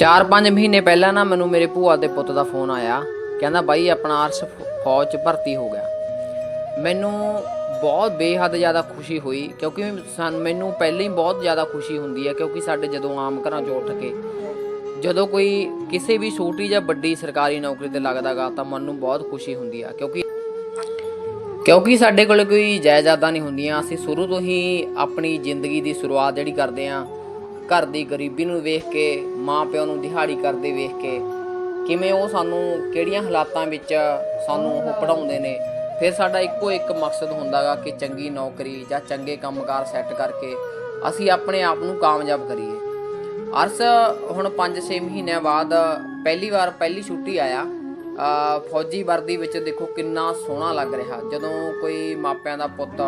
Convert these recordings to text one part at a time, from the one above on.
4-5 ਮਹੀਨੇ ਪਹਿਲਾਂ ਨਾ ਮੈਨੂੰ ਮੇਰੇ ਭੂਆ ਦੇ ਪੁੱਤ ਦਾ ਫੋਨ ਆਇਆ। ਕਹਿੰਦਾ, ਬਾਈ, ਆਪਣਾ ਅਰਸ਼ ਫੌਜ 'ਚ ਭਰਤੀ ਹੋ ਗਿਆ। ਮੈਨੂੰ ਬਹੁਤ ਬੇਹੱਦ ਜ਼ਿਆਦਾ ਖੁਸ਼ੀ ਹੋਈ, ਕਿਉਂਕਿ ਸਾਨ, ਮੈਨੂੰ ਪਹਿਲਾਂ ਹੀ ਬਹੁਤ ਜ਼ਿਆਦਾ ਖੁਸ਼ੀ ਹੁੰਦੀ ਹੈ, ਕਿਉਂਕਿ ਸਾਡੇ ਜਦੋਂ ਆਮ ਘਰਾਂ 'ਚੋਂ ਉੱਠ ਕੇ, ਜਦੋਂ ਕੋਈ ਕਿਸੇ ਵੀ ਛੋਟੀ ਜਾਂ ਵੱਡੀ ਸਰਕਾਰੀ ਨੌਕਰੀ ਤੇ ਲੱਗਦਾਗਾ ਤਾਂ ਮਨ ਨੂੰ ਬਹੁਤ ਖੁਸ਼ੀ ਹੁੰਦੀ ਆ, ਕਿਉਂਕਿ ਕਿਉਂਕਿ ਸਾਡੇ ਕੋਲ ਕੋਈ ਜਾਇਦਾਦਾਂ ਨਹੀਂ ਹੁੰਦੀਆਂ। ਅਸੀਂ ਸ਼ੁਰੂ ਤੋਂ ਹੀ ਆਪਣੀ ਜ਼ਿੰਦਗੀ ਦੀ ਸ਼ੁਰੂਆਤ ਜਿਹੜੀ ਕਰਦੇ ਆਂ ਘਰ ਦੀ ਗਰੀਬੀ ਨੂੰ ਵੇਖ ਕੇ, ਮਾਂ ਪਿਓ ਨੂੰ ਦਿਹਾੜੀ ਕਰਦੇ ਵੇਖ ਕੇ, ਕਿਵੇਂ ਉਹ ਸਾਨੂੰ ਕਿਹੜੀਆਂ ਹਾਲਾਤਾਂ ਵਿੱਚ ਸਾਨੂੰ ਉਹ ਪੜਾਉਂਦੇ ਨੇ। ਫਿਰ ਸਾਡਾ ਇੱਕੋ ਇੱਕ ਮਕਸਦ ਹੁੰਦਾਗਾ ਕਿ ਚੰਗੀ ਨੌਕਰੀ ਜਾਂ ਚੰਗੇ ਕੰਮਕਾਰ ਸੈੱਟ ਕਰਕੇ ਅਸੀਂ ਆਪਣੇ ਆਪ ਨੂੰ ਕਾਮਯਾਬ ਕਰੀਏ। ਅਰਸ ਹੁਣ 5-6 ਮਹੀਨਿਆਂ ਬਾਅਦ ਪਹਿਲੀ ਵਾਰ ਪਹਿਲੀ ਛੁੱਟੀ ਆਇਆ। ਫੌਜੀ ਵਰਦੀ ਵਿੱਚ ਦੇਖੋ ਕਿੰਨਾ ਸੋਹਣਾ ਲੱਗ ਰਿਹਾ। ਜਦੋਂ ਕੋਈ ਮਾਪਿਆਂ ਦਾ ਪੁੱਤ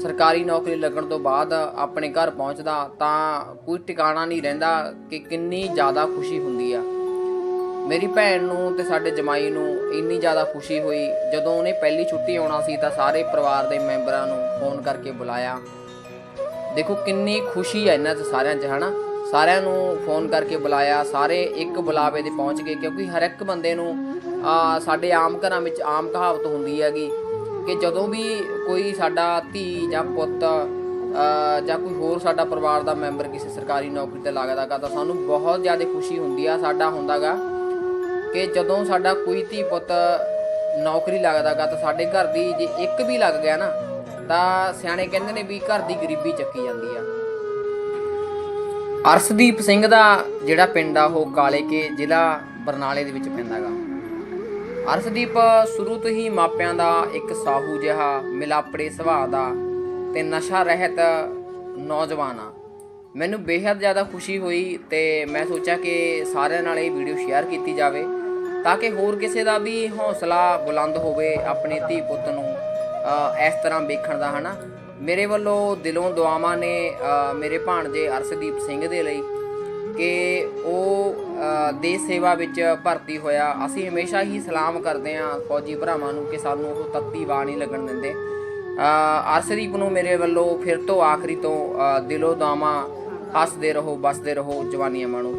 ਸਰਕਾਰੀ ਨੌਕਰੀ ਲੱਗਣ ਤੋਂ ਬਾਅਦ ਆਪਣੇ ਘਰ ਪਹੁੰਚਦਾ ਤਾਂ ਕੋਈ ਟਿਕਾਣਾ ਨਹੀਂ ਰਹਿੰਦਾ ਕਿ ਕਿੰਨੀ ਜ਼ਿਆਦਾ ਖੁਸ਼ੀ ਹੁੰਦੀ ਆ। ਮੇਰੀ ਭੈਣ ਨੂੰ ਤੇ ਸਾਡੇ ਜਮਾਈ ਨੂੰ ਇੰਨੀ ਜ਼ਿਆਦਾ ਖੁਸ਼ੀ ਹੋਈ। ਜਦੋਂ ਉਹਨੇ ਪਹਿਲੀ ਛੁੱਟੀ ਆਉਣਾ ਸੀ ਤਾਂ ਸਾਰੇ ਪਰਿਵਾਰ ਦੇ ਮੈਂਬਰਾਂ ਨੂੰ ਫੋਨ ਕਰਕੇ ਬੁਲਾਇਆ। ਦੇਖੋ ਕਿੰਨੀ ਖੁਸ਼ੀ ਹੈ ਇਹਨਾਂ 'ਚ ਸਾਰਿਆਂ 'ਚ, ਹਨਾ? ਸਾਰਿਆਂ ਨੂੰ ਫੋਨ ਕਰਕੇ ਬੁਲਾਇਆ। ਸਾਰੇ ਇੱਕ ਬੁਲਾਵੇ ਤੇ ਪਹੁੰਚ ਗਏ ਕਿਉਂਕਿ ਹਰ ਇੱਕ ਬੰਦੇ ਨੂੰ ਸਾਡੇ ਆਮ ਘਰਾਂ ਵਿੱਚ ਆਮ ਕਹਾਵਤ ਹੁੰਦੀ ਹੈਗੀ ਕਿ ਜਦੋਂ ਵੀ ਕੋਈ ਸਾਡਾ ਧੀ ਜਾਂ ਪੁੱਤ ਜਾਂ ਕੋਈ ਹੋਰ ਸਾਡਾ ਪਰਿਵਾਰ ਦਾ ਮੈਂਬਰ ਕਿਸੇ ਸਰਕਾਰੀ ਨੌਕਰੀ ਤੇ ਲੱਗਦਾਗਾ ਤਾਂ ਸਾਨੂੰ ਬਹੁਤ ਜ਼ਿਆਦਾ ਖੁਸ਼ੀ ਹੁੰਦੀ ਆ, ਸਾਡਾ ਹੁੰਦਾਗਾ ਕਿ ਜਦੋਂ ਸਾਡਾ ਕੋਈ ਧੀ ਪੁੱਤ ਨੌਕਰੀ ਲੱਗਦਾਗਾ ਤਾਂ ਸਾਡੇ ਘਰ ਦੀ ਜੇ ਇੱਕ ਵੀ ਲੱਗ ਗਿਆ ਨਾ, ਤਾਂ ਸਿਆਣੇ ਕਹਿੰਦੇ ਨੇ ਵੀ ਘਰ ਦੀ ਗਰੀਬੀ ਚੱਕੀ ਜਾਂਦੀ ਆ। ਅਰਸ਼ਦੀਪ ਸਿੰਘ ਦਾ ਜਿਹੜਾ ਪਿੰਡ ਆ, ਉਹ ਕਾਲੇ ਕੇ ਜ਼ਿਲ੍ਹਾ ਬਰਨਾਲੇ ਦੇ ਵਿੱਚ ਪੈਂਦਾਗਾ ਅਰਸ਼ਦੀਪ ਸ਼ੁਰੂ ਤੋਂ ਹੀ ਮਾਪਿਆਂ ਦਾ ਇੱਕ ਸਾਹੂ ਜਿਹਾ ਮਿਲਾਪੜੇ ਸੁਭਾਅ ਦਾ ਤੇ ਨਸ਼ਾ ਰਹਿਤ ਨੌਜਵਾਨ ਆ। ਮੈਨੂੰ ਬੇਹੱਦ ਜ਼ਿਆਦਾ ਖੁਸ਼ੀ ਹੋਈ ਤੇ ਮੈਂ ਸੋਚਿਆ ਕਿ ਸਾਰਿਆਂ ਨਾਲ ਇਹ ਵੀਡੀਓ ਸ਼ੇਅਰ ਕੀਤੀ ਜਾਵੇ ਤਾਂ ਕਿ ਹੋਰ ਕਿਸੇ ਦਾ ਵੀ ਹੌਸਲਾ ਬੁਲੰਦ ਹੋਵੇ ਆਪਣੇ ਧੀ ਪੁੱਤ ਨੂੰ ਇਸ ਤਰ੍ਹਾਂ ਵੇਖਣ ਦਾ, ਹਨਾ? ਮੇਰੇ ਵੱਲੋਂ ਦਿਲੋਂ ਦੁਆਵਾਂ ਨੇ ਮੇਰੇ ਭਾਣਜੇ ਅਰਸ਼ਦੀਪ ਸਿੰਘ ਦੇ ਲਈ ਕਿ ਉਹ ਦੇਸ਼ ਸੇਵਾ ਵਿੱਚ ਭਰਤੀ ਹੋਇਆ। ਅਸੀਂ ਹਮੇਸ਼ਾ ਹੀ ਸਲਾਮ ਕਰਦੇ ਹਾਂ ਫੌਜੀ ਭਰਾਵਾਂ ਨੂੰ ਕਿ ਸਾਨੂੰ ਉਹ ਤੱਤੀ ਵਾਹ ਨਹੀਂ ਲੱਗਣ ਦਿੰਦੇ। ਅ, ਅਰਸ਼ਦੀਪ ਨੂੰ ਮੇਰੇ ਵੱਲੋਂ ਫਿਰ ਤੋਂ ਆਖਰੀ ਤੋਂ ਦਿਲੋਂ ਦੁਆਵਾਂ ਹੱਸਦੇ ਰਹੋ ਬਸਦੇ ਰਹੋ ਜਵਾਨੀਆਂ ਮਾਣੋ।